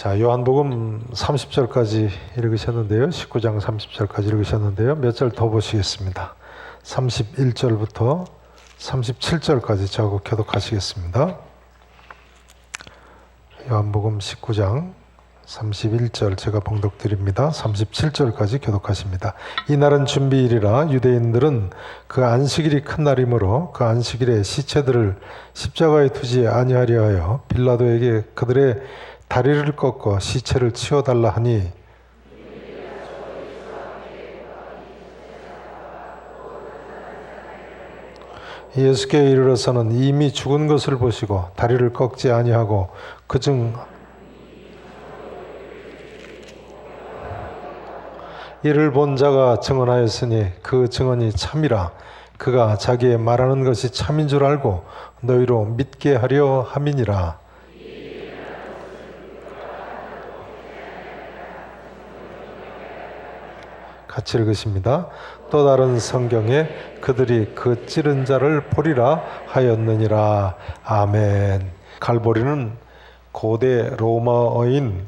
자, 요한복음 30절까지 읽으셨는데요. 19장 30절까지 읽으셨는데요. 몇 절 더 보시겠습니다. 31절부터 37절까지 저하고 교독하시겠습니다. 요한복음 19장 31절 제가 봉독 드립니다. 37절까지 교독하십니다. 이날은 준비일이라 유대인들은 그 안식일이 큰 날이므로 그 안식일에 시체들을 십자가에 두지 아니하려 하여 빌라도에게 그들의 다리를 꺾어 시체를 치워달라 하니 예수께 이르러서는 이미 죽은 것을 보시고 다리를 꺾지 아니하고 그중 이를 본 자가 증언하였으니 그 증언이 참이라. 그가 자기의 말하는 것이 참인 줄 알고 너희로 믿게 하려 함이니라 같이 읽으십니다. 또 다른 성경에 그들이 그 찌른 자를 보리라 하였느니라. 아멘. 갈보리는 고대 로마어인,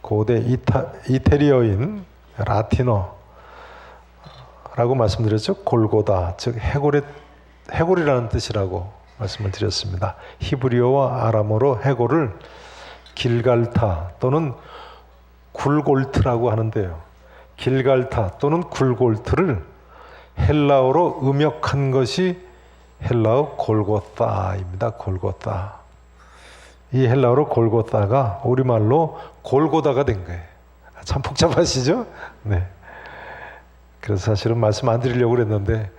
고대 이타, 이태리어인 라틴어라고 말씀드렸죠. 골고다, 즉 해골의 해골이라는 뜻이라고 말씀을 드렸습니다. 히브리어와 아람어로 해골을 길갈타 또는 굴골트라고 하는데요. 길갈타 또는 굴골트를 헬라어로 음역한 것이 헬라어 골고다입니다. 골고다. 이 헬라어로 골고다가 우리말로 골고다가 된 거예요. 참 복잡하시죠? 네. 그래서 사실은 말씀 안 드리려고 그랬는데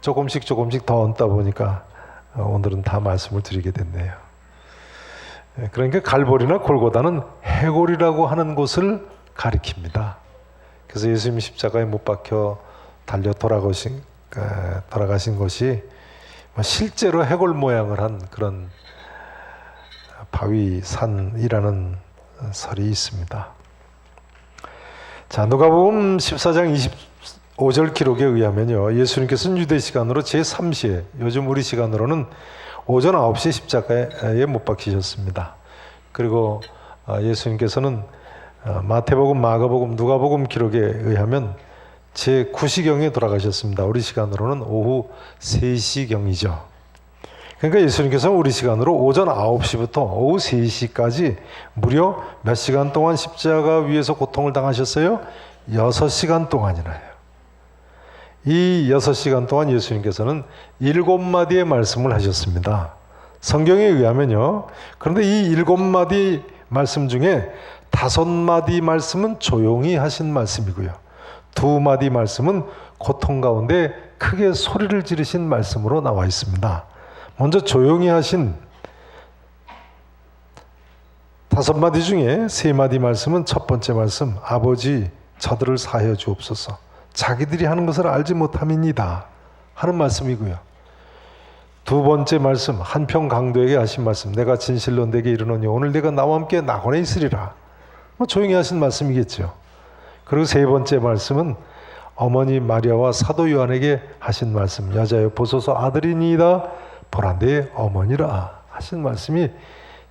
조금씩 조금씩 더 얹다 보니까 오늘은 다 말씀을 드리게 됐네요. 예, 그러니까 갈보리나 골고다는 해골이라고 하는 곳을 가리킵니다. 그래서 예수님 십자가에 못 박혀 달려 돌아가신 돌아가신 것이 뭐 실제로 해골 모양을 한 그런 바위산이라는 설이 있습니다. 자, 누가복음 14장 25절 기록에 의하면요. 예수님께서는 유대 시간으로 제3시에 요즘 우리 시간으로는 오전 9시에 십자가에 못 박히셨습니다. 그리고 예수님께서는 마태복음, 마가복음, 누가복음 기록에 의하면 제 9시경에 돌아가셨습니다. 우리 시간으로는 오후 3시경이죠. 그러니까 예수님께서 우리 시간으로 오전 9시부터 오후 3시까지 무려 몇 시간 동안 십자가 위에서 고통을 당하셨어요? 6시간 동안이나요. 이 6시간 동안 예수님께서는 일곱 마디의 말씀을 하셨습니다. 성경에 의하면요. 그런데 이 일곱 마디 말씀 중에 다섯 마디 말씀은 조용히 하신 말씀이고요. 두 마디 말씀은 고통 가운데 크게 소리를 지르신 말씀으로 나와 있습니다. 먼저 조용히 하신 다섯 마디 중에 세 마디 말씀은 첫 번째 말씀, 아버지 저들을 사하여 주옵소서. 자기들이 하는 것을 알지 못함이니다. 하는 말씀이고요. 두 번째 말씀, 한평 강도에게 하신 말씀, 내가 진실로 내게 이르노니 오늘 내가 나와 함께 낙원에 있으리라. 뭐 조용히 하신 말씀이겠죠. 그리고 세 번째 말씀은 어머니 마리아와 사도 요한에게 하신 말씀, 여자여 보소서 아들이니이다. 내 어머니라 하신 말씀이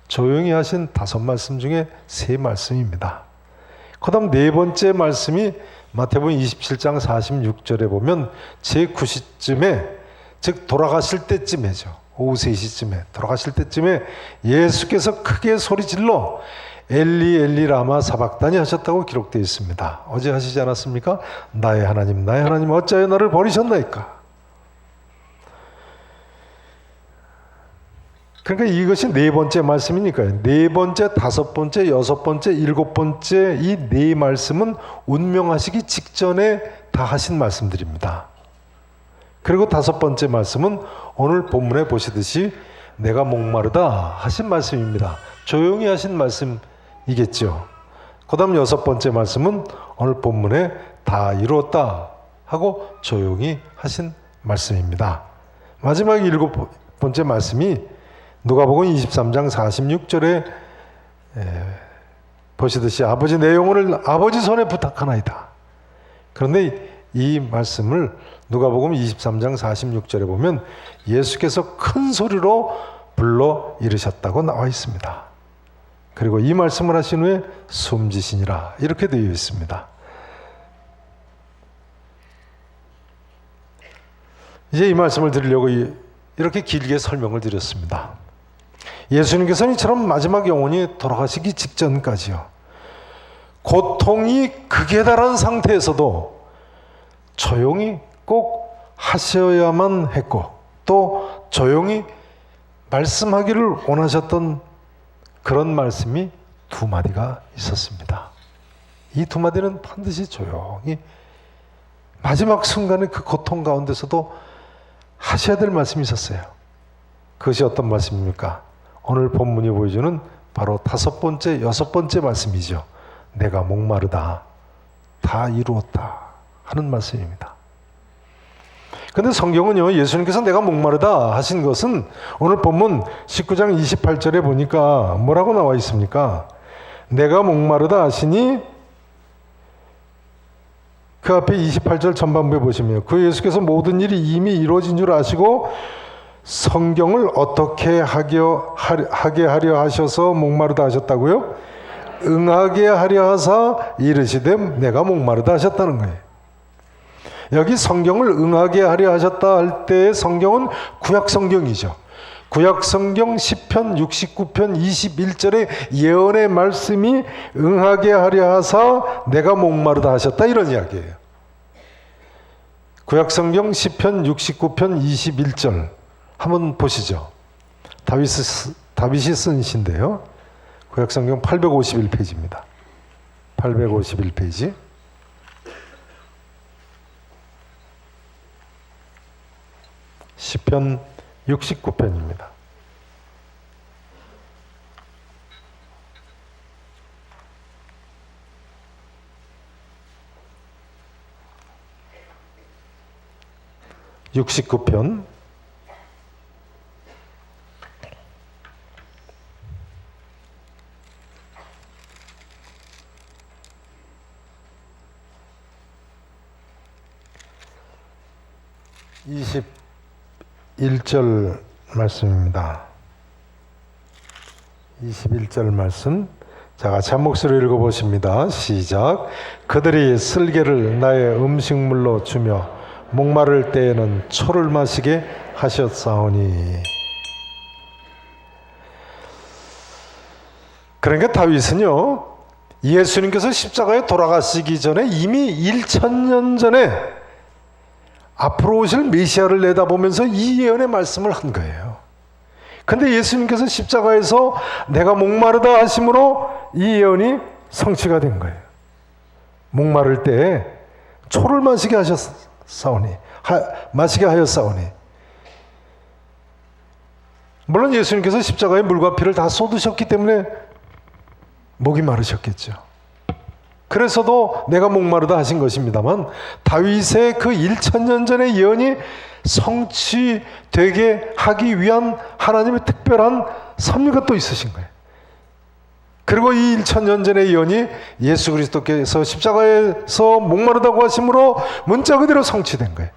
조용히 하신 다섯 말씀 중에 세 말씀입니다. 그다음 네 번째 말씀이 마태복음 27장 46절에 보면 제 9시쯤에 즉 돌아가실 때쯤에죠. 오후 3시쯤에 돌아가실 때쯤에 예수께서 크게 소리 질러 엘리 엘리 라마 사박다니 하셨다고 기록되어 있습니다. 어제 하시지 않았습니까? 나의 하나님 나의 하나님 어찌하여 나를 버리셨나이까? 그러니까 이것이 네 번째 말씀이니까요. 네 번째, 다섯 번째, 여섯 번째, 일곱 번째 이 네 말씀은 운명하시기 직전에 다 하신 말씀들입니다. 그리고 다섯 번째 말씀은 오늘 본문에 보시듯이 내가 목마르다 하신 말씀입니다. 조용히 하신 말씀이겠죠. 그 다음 여섯 번째 말씀은 오늘 본문에 다 이루었다 하고 조용히 하신 말씀입니다. 마지막 일곱 번째 말씀이 누가복음 23장 46절에 보시듯이 아버지 내 영혼을 아버지 손에 부탁하나이다. 그런데 이 말씀을 누가복음 23장 46절에 보면 예수께서 큰 소리로 불러 이르셨다고 나와 있습니다. 그리고 이 말씀을 하신 후에 숨지시니라 이렇게 되어 있습니다. 이제 이 말씀을 드리려고 이렇게 길게 설명을 드렸습니다. 예수님께서는 이처럼 마지막 영혼이 돌아가시기 직전까지요. 고통이 극에 달한 상태에서도 조용히 꼭 하셔야만 했고 또 조용히 말씀하기를 원하셨던 그런 말씀이 두 마디가 있었습니다. 이 두 마디는 반드시 조용히 마지막 순간의 그 고통 가운데서도 하셔야 될 말씀이 있었어요. 그것이 어떤 말씀입니까? 오늘 본문이 보여주는 바로 다섯 번째, 여섯 번째 말씀이죠. 내가 목마르다. 다 이루었다. 하는 말씀입니다. 근데 성경은요, 예수님께서 내가 목마르다 하신 것은 오늘 본문 19장 28절에 보니까 뭐라고 나와 있습니까? 내가 목마르다 하시니 그 앞에 28절 전반부에 보시면 그 예수께서 모든 일이 이미 이루어진 줄 아시고 성경을 어떻게 하게 하려 하셔서 목마르다 하셨다고요? 응하게 하려 하사 이르시되 내가 목마르다 하셨다는 거예요. 여기 성경을 응하게 하려 하셨다 할 때의 성경은 구약 성경이죠. 구약 성경 10편 69편 21절의 예언의 말씀이 응하게 하려 하사 내가 목마르다 하셨다 이런 이야기예요. 구약 성경 10편 69편 21절 한번 보시죠. 다윗 다윗이 쓴 시인데요. 구약 성경 851페이지입니다. 851페이지. 시편 69편입니다. 육십편 21절 말씀입니다. 21절 말씀. 자, 같이 한 목소리 읽어보십니다. 시작. 그들이 쓸개를 나의 음식물로 주며 목마를 때에는 초를 마시게 하셨사오니. 그러니까 다윗은요, 예수님께서 십자가에 돌아가시기 전에 이미 1천년 전에 앞으로 오실 메시아를 내다보면서 이 예언의 말씀을 한 거예요. 근데 예수님께서 십자가에서 내가 목마르다 하심으로 이 예언이 성취가 된 거예요. 목마를 때 초를 마시게 하셨사오니 하, 마시게 하였사오니 물론 예수님께서 십자가에 물과 피를 다 쏟으셨기 때문에 목이 마르셨겠죠. 그래서도 내가 목마르다 하신 것입니다만 다윗의 그 1천년 전의 예언이 성취되게 하기 위한 하나님의 특별한 섭리가 또 있으신 거예요. 그리고 이 1천년 전의 예언이 예수 그리스도께서 십자가에서 목마르다고 하심으로 문자 그대로 성취된 거예요.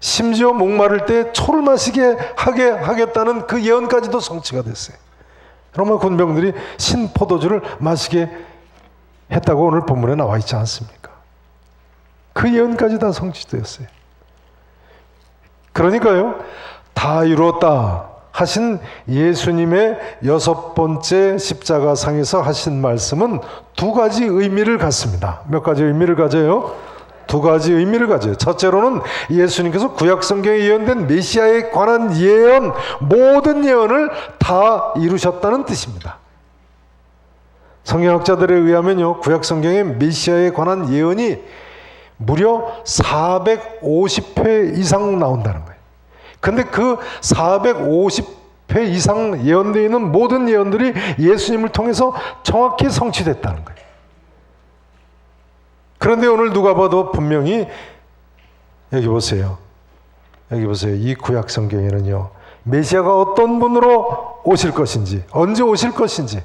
심지어 목마를 때 초를 마시게 하게 하겠다는 그 예언까지도 성취가 됐어요. 로마 군병들이 신포도주를 마시게 했다고 오늘 본문에 나와 있지 않습니까? 그 예언까지 다 성취되었어요. 그러니까요, 다 이루었다 하신 예수님의 여섯 번째 십자가상에서 하신 말씀은 두 가지 의미를 갖습니다. 몇 가지 의미를 가져요? 두 가지 의미를 가져요. 첫째로는 예수님께서 구약 성경에 예언된 메시아에 관한 예언, 모든 예언을 다 이루셨다는 뜻입니다. 성경학자들에 의하면요, 구약 성경에 메시아에 관한 예언이 무려 450회 이상 나온다는 거예요. 근데 그 450회 이상 예언되어 있는 모든 예언들이 예수님을 통해서 정확히 성취됐다는 거예요. 그런데 오늘 누가 봐도 분명히 여기 보세요. 여기 보세요. 이 구약 성경에는요. 메시아가 어떤 분으로 오실 것인지, 언제 오실 것인지,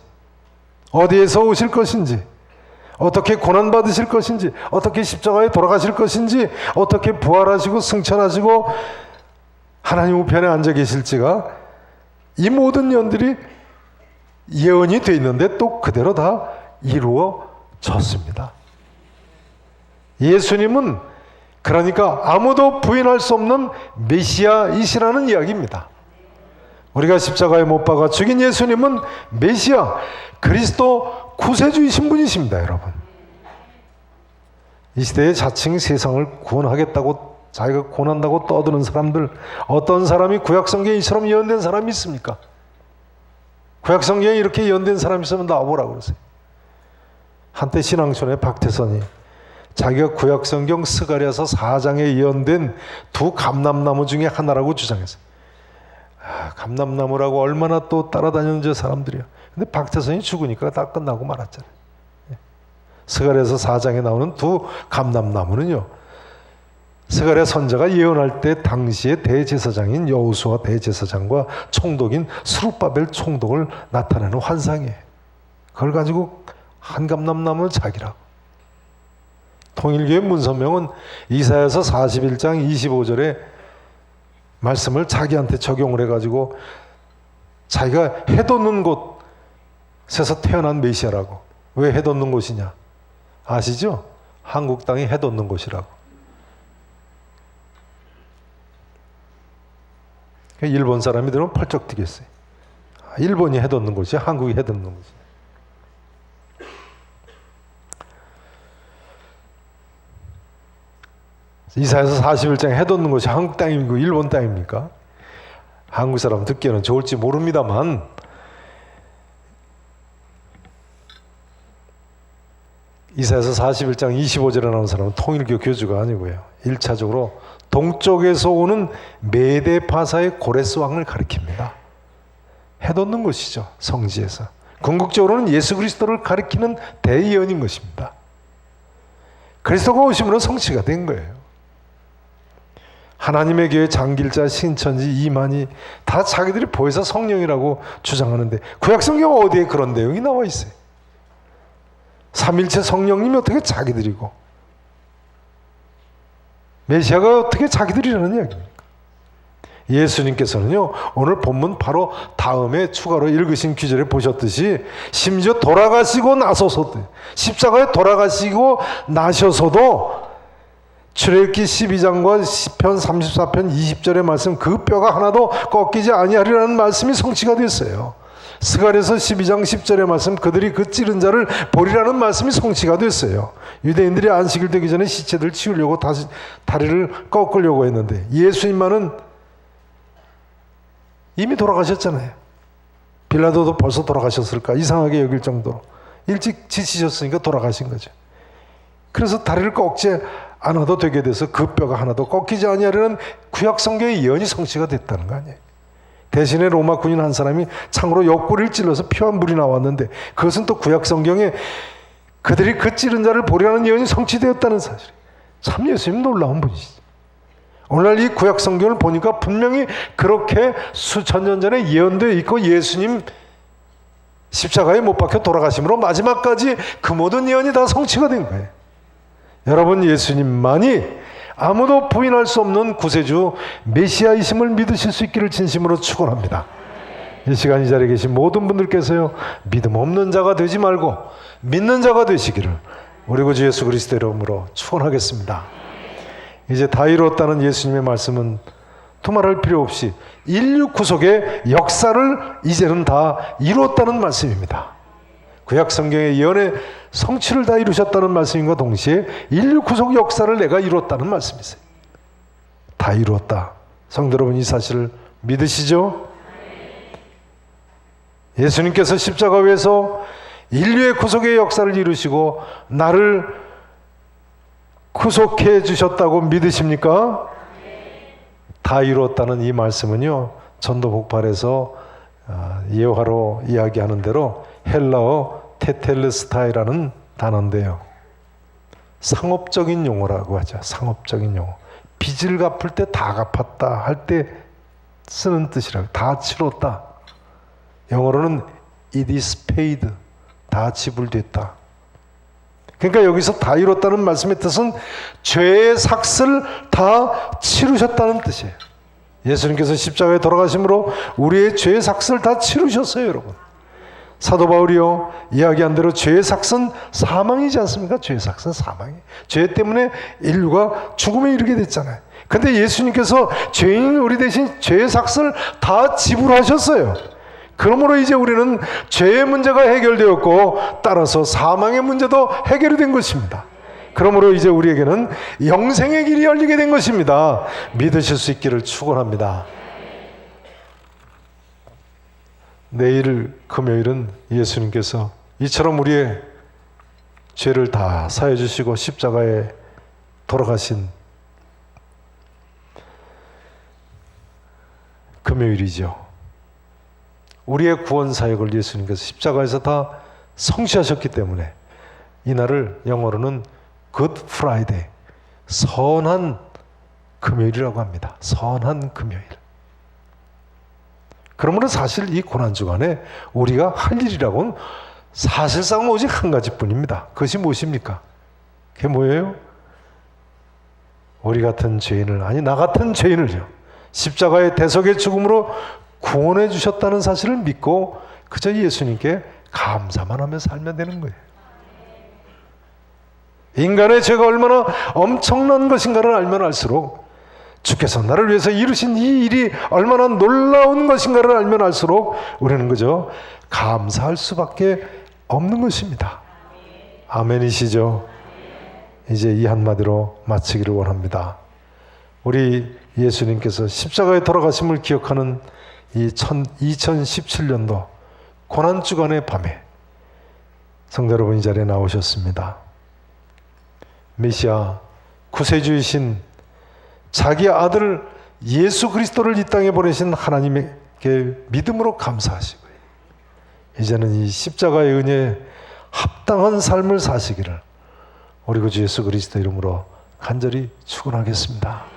어디에서 오실 것인지, 어떻게 고난받으실 것인지, 어떻게 십자가에 돌아가실 것인지, 어떻게 부활하시고 승천하시고 하나님 우편에 앉아 계실지가 이 모든 연들이 예언이 돼 있는데 또 그대로 다 이루어졌습니다. 예수님은 그러니까 아무도 부인할 수 없는 메시아이시라는 이야기입니다. 우리가 십자가에 못 박아 죽인 예수님은 메시아 그리스도 구세주이신 분이십니다, 여러분. 이 시대에 자칭 세상을 구원하겠다고 자기가 구원한다고 떠드는 사람들 어떤 사람이 구약 성경에 이처럼 예언된 사람이 있습니까? 구약 성경에 이렇게 예언된 사람이 있으면 나와보라 그러세요. 한때 신앙촌의 박태선이 자기가 구약 성경 스가랴서 4장에 예언된 두 감람나무 중에 하나라고 주장했어요. 아, 감람나무라고 얼마나 또 따라다니는 저 사람들이야. 근데 박태선이 죽으니까 다 끝나고 말았잖아요. 예. 스가랴서 4장에 나오는 두 감람나무는요. 스가랴 선자가 예언할 때 당시의 대제사장인 여호수아 대제사장과 총독인 스룹바벨 총독을 나타내는 환상이에요. 그걸 가지고 한 감람나무를 자기라고. 통일교의 문선명은 이사야서 41장 25절에 말씀을 자기한테 적용을 해가지고 자기가 해돋는 곳에서 태어난 메시아라고. 왜 해돋는 곳이냐? 아시죠? 한국 땅이 해돋는 곳이라고. 일본 사람이 들으면 펄쩍 뛰겠어요. 아, 일본이 해돋는 곳이 한국이 해돋는 곳이. 이사에서 41장 해돋는 곳이 한국 땅이고 일본 땅입니까? 한국 사람 듣기에는 좋을지 모릅니다만 이사에서 41장 25절에 나온 사람은 통일교 교주가 아니고요. 1차적으로 동쪽에서 오는 메데파사의 고레스 왕을 가리킵니다. 해돋는 것이죠. 성지에서. 궁극적으로는 예수 그리스도를 가리키는 대예언인 것입니다. 그리스도가 오심으로 성취가 된 거예요. 하나님의 교회 장길자, 신천지, 이만희 다 자기들이 보여서 성령이라고 주장하는데 구약 성경 어디에 그런 내용이 나와 있어요? 삼일체 성령님이 어떻게 자기들이고 메시아가 어떻게 자기들이라는 이야기입니까? 예수님께서는요 오늘 본문 바로 다음에 추가로 읽으신 귀절에 보셨듯이 심지어 돌아가시고 나서서도 십자가에 돌아가시고 나셔서도 출애굽기 12장과 시편 34편 20절의 말씀 그 뼈가 하나도 꺾이지 아니하리라는 말씀이 성취가 됐어요. 스가랴서 12장 10절의 말씀 그들이 그 찌른 자를 보리라는 말씀이 성취가 됐어요. 유대인들이 안식일 되기 전에 시체들 치우려고 다시 다리를 꺾으려고 했는데 예수님만은 이미 돌아가셨잖아요. 빌라도도 벌써 돌아가셨을까 이상하게 여길 정도로 일찍 지치셨으니까 돌아가신 거죠. 그래서 다리를 꺾지 않아도 되게 돼서 그 뼈가 하나도 꺾이지 아니하려는 구약 성경의 예언이 성취가 됐다는 거 아니에요. 대신에 로마 군인 한 사람이 창으로 옆구리를 찔러서 피와 물이 나왔는데 그것은 또 구약 성경에 그들이 그 찌른 자를 보려는 예언이 성취되었다는 사실. 참 예수님 놀라운 분이시죠. 오늘날 이 구약 성경을 보니까 분명히 그렇게 수천 년 전에 예언되어 있고 예수님 십자가에 못 박혀 돌아가심으로 마지막까지 그 모든 예언이 다 성취가 된 거예요. 여러분 예수님만이 아무도 부인할 수 없는 구세주 메시아이심을 믿으실 수 있기를 진심으로 축원합니다. 이 시간 이 자리에 계신 모든 분들께서요 믿음 없는 자가 되지 말고 믿는 자가 되시기를 우리 구주 예수 그리스도 이름으로 축원하겠습니다. 이제 다 이루었다는 예수님의 말씀은 두말할 필요 없이 인류 구속의 역사를 이제는 다 이루었다는 말씀입니다. 구약 성경의 예언의 성취를 다 이루셨다는 말씀인과 동시에 인류 구속 역사를 내가 이루었다는 말씀이세요. 다 이루었다. 성도 여러분 이 사실을 믿으시죠? 예수님께서 십자가 위에서 인류의 구속의 역사를 이루시고 나를 구속해 주셨다고 믿으십니까? 다 이루었다는 이 말씀은요. 전도 복팔에서 아, 예화로 이야기하는 대로 헬라어 테텔르스타이라는 단어인데요. 상업적인 용어라고 하죠. 상업적인 용어. 빚을 갚을 때 다 갚았다 할 때 쓰는 뜻이라고. 다 치렀다. 영어로는 it is paid. 다 지불됐다. 그러니까 여기서 다 이뤘다는 말씀의 뜻은 죄의 삭을 다 치르셨다는 뜻이에요. 예수님께서 십자가에 돌아가심으로 우리의 죄의 삭을 다 치르셨어요, 여러분. 사도 바울이요 이야기한 대로 죄의 삭은 사망이지 않습니까? 죄의 삭은 사망이. 죄 때문에 인류가 죽음에 이르게 됐잖아요. 근데 예수님께서 죄인 우리 대신 죄의 삭을 다 지불하셨어요. 그러므로 이제 우리는 죄의 문제가 해결되었고 따라서 사망의 문제도 해결이 된 것입니다. 그러므로 이제 우리에게는 영생의 길이 열리게 된 것입니다. 믿으실 수 있기를 축원합니다. 내일 금요일은 예수님께서 이처럼 우리의 죄를 다 사해 주시고 십자가에 돌아가신 금요일이죠. 우리의 구원 사역을 예수님께서 십자가에서 다 성취하셨기 때문에 이 날을 영어로는 Good Friday, 선한 금요일이라고 합니다. 선한 금요일. 그러므로 사실 이 고난 주간에 우리가 할 일이라고는 사실상 오직 한 가지뿐입니다. 그것이 무엇입니까? 그게 뭐예요? 우리 같은 죄인을 아니 나 같은 죄인을요. 십자가의 대속의 죽음으로 구원해 주셨다는 사실을 믿고 그저 예수님께 감사만 하며 살면 되는 거예요. 인간의 죄가 얼마나 엄청난 것인가를 알면 알수록 주께서 나를 위해서 이루신 이 일이 얼마나 놀라운 것인가를 알면 알수록 우리는 그저 감사할 수밖에 없는 것입니다. 아멘이시죠? 이제 이 한마디로 마치기를 원합니다. 우리 예수님께서 십자가에 돌아가심을 기억하는 이 2017년도 고난주간의 밤에 성도 여러분 이 자리에 나오셨습니다. 메시아 구세주이신 자기 아들 예수 그리스도를 이 땅에 보내신 하나님께 믿음으로 감사하시고요. 이제는 이 십자가의 은혜에 합당한 삶을 사시기를 우리 구주 예수 그리스도 이름으로 간절히 축원하겠습니다.